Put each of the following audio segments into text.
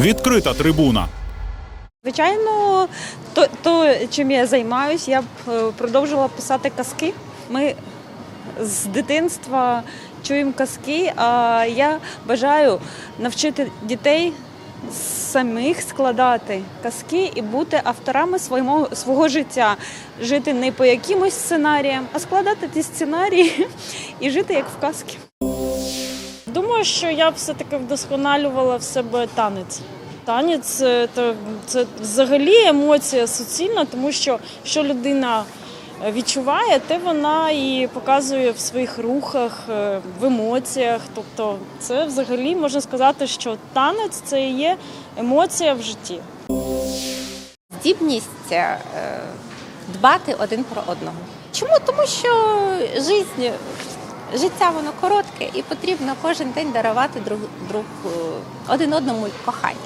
Відкрита трибуна. Звичайно, то, то чим я займаюся, я б е, продовжила писати казки. Ми з дитинства чуємо казки, а я бажаю навчити дітей самих складати казки і бути авторами свого, свого життя, жити не по якимось сценаріям, а складати ті сценарії і жити як в казки. Думаю, що я все-таки вдосконалювала в себе танець. Танець це, це взагалі емоція суцільна, тому що що людина е, відчуває, те вона і показує в своїх рухах, е, в емоціях. Тобто, це взагалі можна сказати, що танець це є емоція в житті. здібність е, дбати один про одного. Чому? Тому що жизнь, життя воно коротке і потрібно кожен день дарувати друг, друг е, один одному кохання.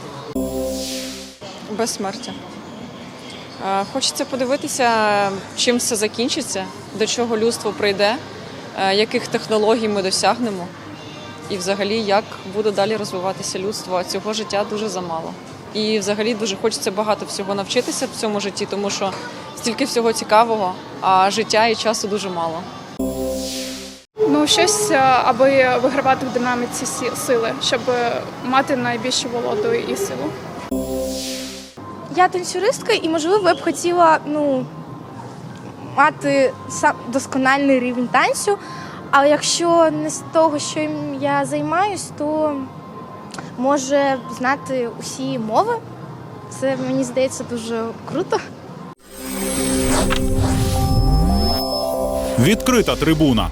Безсмертя. Е, Хочеться подивитися, чим все закінчиться, до чого людство прийде, е, яких технологій ми досягнемо, і взагалі як буде далі розвиватися людство. Цього життя дуже замало. І взагалі дуже хочеться багато всього навчитися в цьому житті, тому що стільки всього цікавого, а життя і часу дуже мало. Ну, щось, е, аби вигравати в динаміці сили, щоб е, мати найбільшу володу і силу. Я танцюристка, і можливо я б хотіла ну, мати сам доскональний рівень танцю. Але якщо не з того, що я займаюсь, то може знати усі мови. Це мені здається дуже круто. Відкрита трибуна.